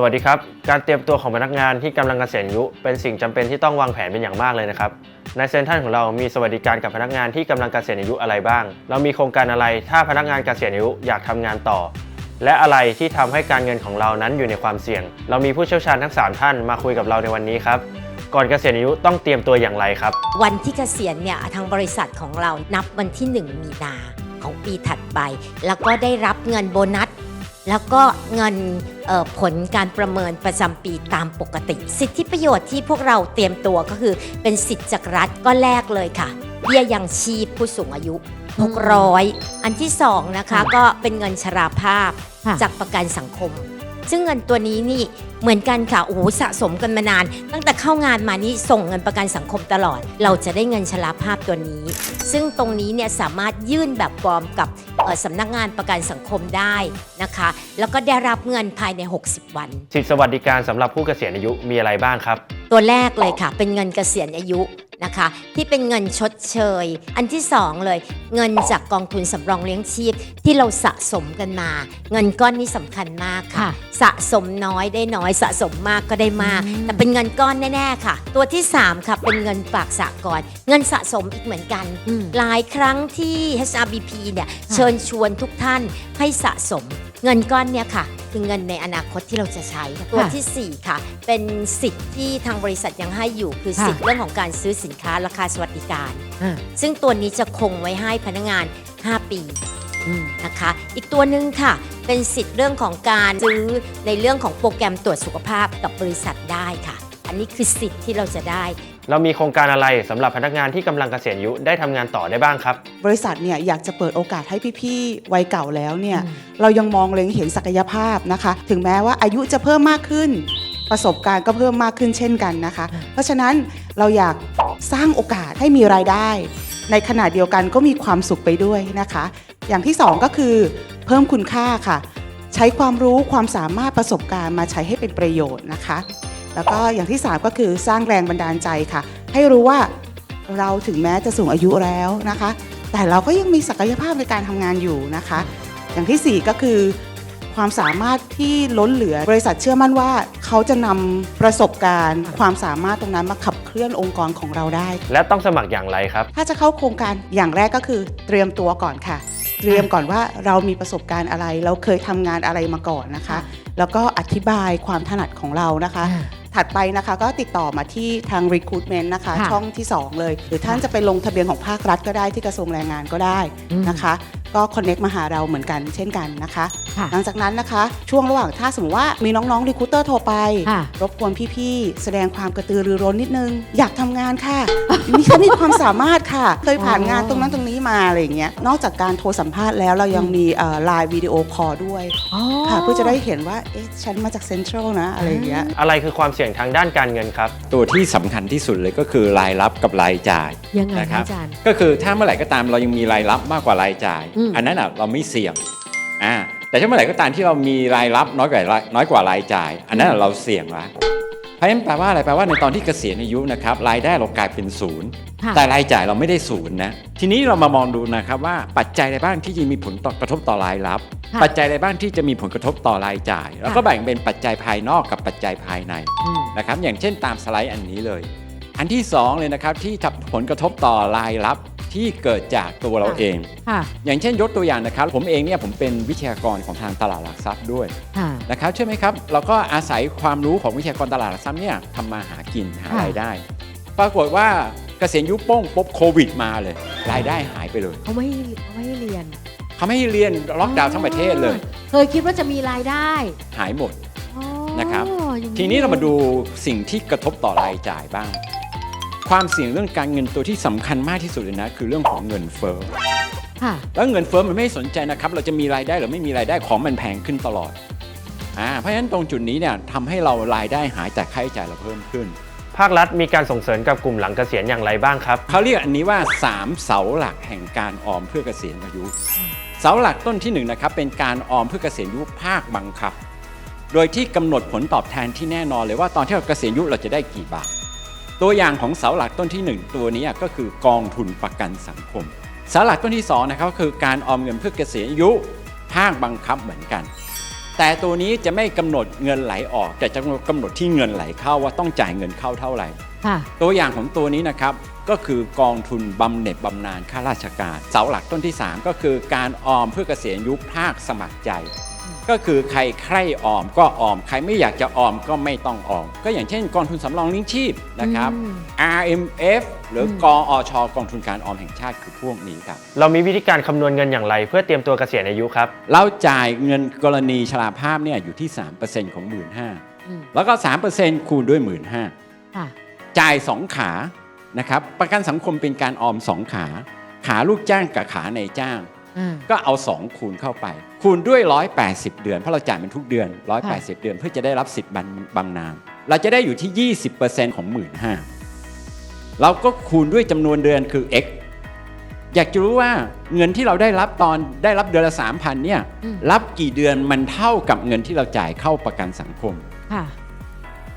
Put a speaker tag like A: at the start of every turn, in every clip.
A: สวัสดีครับ การเตรียมตัวของพนักงานที่กำลังเกษียณอายุ เป็นสิ่งจำเป็นที่ต้องวางแผนเป็นอย่างมากเลยนะครับ ในเซ็นทรัลของเรามีสวัสดิการกับพนักงานที่กำลังเกษียณอายุอะไรบ้าง เรามีโครงการอะไร ถ้าพนักงานเกษียณอายุอยากทำงานต่อ และอะไรที่ทำให้การเงินของเรานั้นอยู่ในความเสี่ยง เรามีผู้เชี่ยวชาญทั้ง 3 ท่านมาคุยกับเราในวันนี้ครับก่อนเกษียณอายุต้องเตรียมตัวอย่างไรครับ
B: วันที่เกษียณเนี่ยทางบริษัทของเรานับวันที่ 1 มีนาของปีถัดไป แล้วก็ได้รับเงินโบนัส แล้วก็เงินเอ่อผลการประเมินประจำปีตามปกติ สิทธิประโยชน์ที่พวกเราเตรียมตัวก็คือ เป็นสิทธิจากรัฐก็แลกเลยค่ะเบี้ยยังชีพผู้สูงอายุ 600 อันที่สองนะคะก็เป็นเงินชราภาพ
C: ค่ะ
B: จากประกันสังคม ซึ่งเงินตัวนี้นี่เหมือนกันค่ะโอ้โหสะสมกันมานาน ตั้งแต่เข้างานมานี่ส่งเงินประกันสังคมตลอด เราจะได้เงินชราภาพตัวนี้ ซึ่งตรงนี้เนี่ยสามารถยื่นแบบฟอร์มกับเอ่อสำนักงานประกันสังคมได้นะคะ แล้วก็ได้รับเงินภายใน 60 วัน
A: สิทธิสวัสดิการสำหรับผู้เกษียณอายุมีอะไรบ้างครับ
B: ตัวแรกเลยค่ะ เป็นเงินเกษียณอายุ นะคะ ที่เป็นเงินชดเชย อันที่สองเลย เงินจากกองทุนสำรองเลี้ยงชีพ ที่เราสะสมกันมา เงินก้อนนี้สำคัญมากค่ะ
C: ค่ะ
B: สะสมน้อยได้น้อยสะสมมากก็ได้มาก
C: อืม
B: แต่เป็นเงินก้อนแน่ๆค่ะ ตัวที่ 3 ค่ะ เป็นเงินฝากสากลเงินสะสมอีกเหมือนกัน
C: อืม
B: หลายครั้งที่ HRBP เนี่ยเชิญชวนทุกท่านให้สะสม เงินก้อนเนี่ยค่ะ คือเงินในอนาคตที่เราจะใช้ตัวที่ 4 ค่ะ เป็นสิทธิ์ที่ทางบริษัทยังให้อยู่ คือ
C: ค่ะ
B: สิทธิ์เรื่องของการซื้อสินค้าราคาสวัสดิการ
C: อ่า
B: ซึ่งตัวนี้จะคงไว้ให้พนักงาน 5 ปี
C: อืม
B: นะคะ อีกตัวหนึ่งค่ะ เป็นสิทธิ์เรื่องของการซื้อในเรื่องของโปรแกรมตรวจสุขภาพกับบริษัทได้ค่ะ อันนี้คือสิทธิ์ที่เราจะได้
A: เรามีโครงการอะไรสำหรับพนักงานที่กำลังเกษียณอายุได้ทำงานต่อได้บ้างครับ
D: บริษัทเนี่ยอยากจะเปิดโอกาสให้พี่ๆวัยเก่าแล้วเนี่ย
C: อืม
D: เรายังมองเล็งเห็นศักยภาพนะคะ ถึงแม้ว่าอายุจะเพิ่มมากขึ้น ประสบการณ์ก็เพิ่มมากขึ้นเช่นกันนะคะ เพราะฉะนั้นเราอยากสร้างโอกาสให้มีรายได้ ในขณะเดียวกันก็มีความสุขไปด้วยนะคะ อย่างที่สองก็คือ เพิ่มคุณค่าค่ะ ใช้ความรู้ความสามารถประสบการณ์มาใช้ให้เป็นประโยชน์นะคะ แล้วก็อย่างที่สามก็คือสร้างแรงบันดาลใจค่ะ ให้รู้ว่าเราถึงแม้จะสูงอายุแล้วนะคะ แต่เราก็ยังมีศักยภาพในการทำงานอยู่นะคะ อย่างที่ 4 ก็คือ ความสามารถที่ล้นเหลือบริษัทเชื่อมั่นว่า เขาจะนำประสบการณ์ ความสามารถตรงนั้นมาขับเคลื่อนองค์กรของเราได้
A: และต้องสมัครอย่างไรครับ
D: ถ้าจะเข้าโครงการอย่างแรกก็คือเตรียมตัวก่อนค่ะ เตรียมก่อนว่าเรามีประสบการณ์อะไร เราเคยทำงานอะไรมาก่อนนะคะ แล้วก็อธิบายความถนัดของเรานะคะ
C: อ่า
D: ถัดไปนะคะก็ติดต่อมาที่ทาง recruitment นะคะ
C: ค่ะ
D: ช่องที่ 2 เลย หรือท่านจะไปลงทะเบียนของภาครัฐก็ได้ที่กระทรวงแรงงานก็ได้
C: อืม
D: นะคะ ก็ connect มาหาเราเหมือนกันเช่นกันนะคะ
C: ค่ะ
D: หลังจากนั้นนะคะ ช่วงระหว่างถ้าสมมติว่ามีน้องๆ recruiter โทรไป
C: ค่ะ
D: รบกวนพี่ๆ แสดงความกระตือรือร้นนิดนึง อยากทำงานค่ะ มีฉันมีความสามารถค่ะ เคยผ่านงานตรงนั้นตรงนี้มาอะไรอย่างเงี้ยนอกจากการโทรสัมภาษณ์แล้วเรายังมีไลน์วิดีโอคอลด้วย
C: อ๋อ
D: ค่ะเพื่อจะได้เห็นว่าเอ๊ะฉันมาจากเซ็นทรัลนะอะไรอย่างเงี้ย
A: อะไรคือความเสี่ยงทางด้านการเงินครับ
E: ตัวที่สำคัญที่สุดเลยก็คือรายรับกับรายจ่าย
C: ยังไง
E: นะค
C: คะ
E: รับ
C: อาจารย์
E: ก็คือถ้าเมื่อไหร่ก็ตามเรายังมีรายรับมากกว่ารายจ่าย
C: อืม
E: อันนั้นอะเราไม่เสี่ยงอ่าแต่ถ้าเมื่อไหร่ก็ตามที่เรามีรายรับน้อยกว่ารายน้อยกว่ารายจ่าย อันนั้นอะเราเสี่ยงละเพราะฉะนั้นแปลว่าอะไรแปลว่าในตอนที่เกษียณอายุนะครับรายได้เรากลายเป็นศูนย์
C: ค่ะ
E: แต่รายจ่ายเราไม่ได้ศูนย์นะทีนี้เรามามองดูนะครับว่าปัจจัยอะไรบ้างที่จะมีผลต่อกระทบต่อรายรับ
C: ค่ะ
E: ปัจจัยอะไรบ้างที่จะมีผลกระทบต่อรายจ่าย แล้วก็
C: ค่ะ
E: แบ่งเป็นปัจจัยภายนอกกับปัจจัยภายใน
C: อืม
E: นะครับอย่างเช่นตามสไลด์อันนี้เลย อันที่สองเลยนะครับที่ทับผลกระทบต่อรายรับ ที่เกิดจากตัวเรา
C: ค่ะ
E: เอง
C: ค่ะ
E: อย่างเช่นยกตัวอย่างนะครับ ผมเองเนี่ยผมเป็นวิทยากรของทางตลาดหลักทรัพย์ด้วย
C: ค่ะ
E: นะครับเชื่อไหมครับเราก็อาศัยความรู้ของวิทยากรตลาดหลักทรัพย์เนี่ยทำมาหากินหา
C: ค่ะ
E: รายได้ ปรากฏว่าเกษียณอายุโป้งปุ๊บโควิดมาเลย รายได้หายไปเลย
C: เขาไม่ให้เขาไม่ให้เรียน
E: เขาไม่ให้เรียนล็อกดาวน์ทั้งประเทศเลย
C: เคยคิดว่าจะมีรายได้
E: หายหมด
C: อ๋อ
E: นะครับ
C: อย่าง
E: ทีนี้เรามาดูสิ่งที่กระทบต่อรายจ่ายบ้าง ความเสี่ยงเรื่องการเงินตัวที่สำคัญมากที่สุดเลยนะ คือเรื่องของเงินเฟ้อ
C: ค่ะ
E: แล้วเงินเฟ้อมันไม่สนใจนะครับ เราจะมีรายได้หรือไม่มีรายได้ของมันแพงขึ้นตลอดอ่าเพราะฉะนั้นตรงจุดนี้เนี่ยทำให้เรารายได้หายแต่ค่าใช้จ่ายเราเพิ่มขึ้น
A: ภาครัฐมีการส่งเสริมกับกลุ่มหลังเกษียณอย่างไรบ้างครับ
E: เขาเรียกอันนี้ว่า 3 เสาหลักแห่งการออมเพื่อเกษียณอายุ เสาหลักต้นที่1นะครับเป็นการออมเพื่อเกษียณอายุภาคบังคับ โดยที่กำหนดผลตอบแทนที่แน่นอนเลยว่าตอนที่เราเกษียณอายุเราจะได้กี่บาท ตัวอย่างของเสาหลักต้นที่ 1 ตัวนี้ก็คือกองทุนประกันสังคมเสาหลักต้นที่2นะครับก็คือการออมเงินเพื่อเกษียณอายุภาคบังคับเหมือนกัน แต่ตัวนี้จะไม่กำหนดเงินไหลออก แต่จะกำหนดที่เงินไหลเข้าว่าต้องจ่ายเงินเข้าเท่าไหร่
C: ค่ะ
E: ตัวอย่างของตัวนี้นะครับก็คือกองทุนบำเหน็จบำนาญข้าราชการ เสาหลักต้นที่ 3 ก็คือการออมเพื่อเกษียณอายุภาคสมัครใจ ก็คือใครใครออมก็ออม ใครไม่อยากจะออมก็ไม่ต้องออม ก็อย่างเช่นกองทุนสำรองเลี้ยงชีพนะครับ
C: อืม
E: RMF หรืออ
C: ม
E: กอชกองทุนการออมแห่งชาติคือพวกนี้ครับ
A: เรามีวิธีการคำนวณเงินอย่างไร เพื่อเตรียมตัวเกษียณอายุครับ
E: เราจ่ายเงินกรณีชราภาพเนี่ยอยู่ที่ 3%ของ 1 5ื่น
C: อืม
E: แล้วก็ 3%คูณด้วย 1 5ื่น
C: ค่ะ
E: จ่าย 2 ขานะครับประกันสังคมเป็นการออม 2 ขา ขาลูกจ้างกับขาในจ้าง
C: อ่า
E: ก็เอา 2 คูณเข้าไป คูณด้วย 180 เดือน เพราะเราจ่ายมันทุกเดือน 180 เดือน เพื่อจะได้รับสิทธิ์บำบำนาญเราจะได้อยู่ที่ 20%ของ 1 5ื่นเราก็คูณด้วยจำนวนเดือนคือ x อยากจะรู้ว่าเงินที่เราได้รับตอนได้รับเดือนละ 3,000เนี่ย
C: อืม
E: รับกี่เดือนมันเท่ากับเงินที่เราจ่ายเข้าประกันสังคม
C: ค่ะ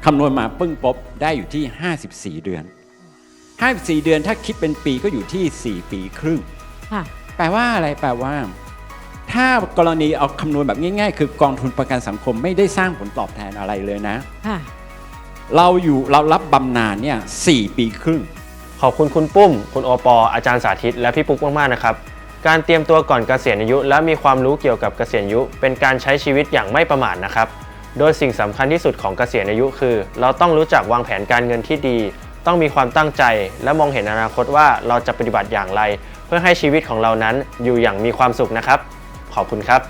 E: คำนวณมาปึ้งป๊บได้อยู่ที่ 54 เดือน 54 เดือนถ้าคิดเป็นปีก็อยู่ที่ 4 ปีครึ่ง
C: ค่ะ
E: แป ลว่าอะไรแปลว่า ถ้ากรณีเอาคำนวณแบบง่าย ๆ คือกองทุนประกันสังคมไม่ได้สร้างผลตอบแทนอะไรเลยนะ
C: ค่ะ
E: เราอยู่เรารับบำนาญเนี่ยสปีครึ่ง
A: ขอบคุณคุณปุ้ม คุณโอปอ อาจารย์สาธิต และพี่ปุ๊กมากๆนะครับ การเตรียมตัวก่อนเกษียณอายุ และมีความรู้เกี่ยวกับเกษียณอายุ เป็นการใช้ชีวิตอย่างไม่ประมาทนะครับ โดยสิ่งสำคัญที่สุดของเกษียณอายุคือ เราต้องรู้จักวางแผนการเงินที่ดี ต้องมีความตั้งใจ และมองเห็นอนาคตว่าเราจะปฏิบัติอย่างไร เพื่อให้ชีวิตของเรานั้นอยู่อย่างมีความสุขนะครับ ขอบคุณครับ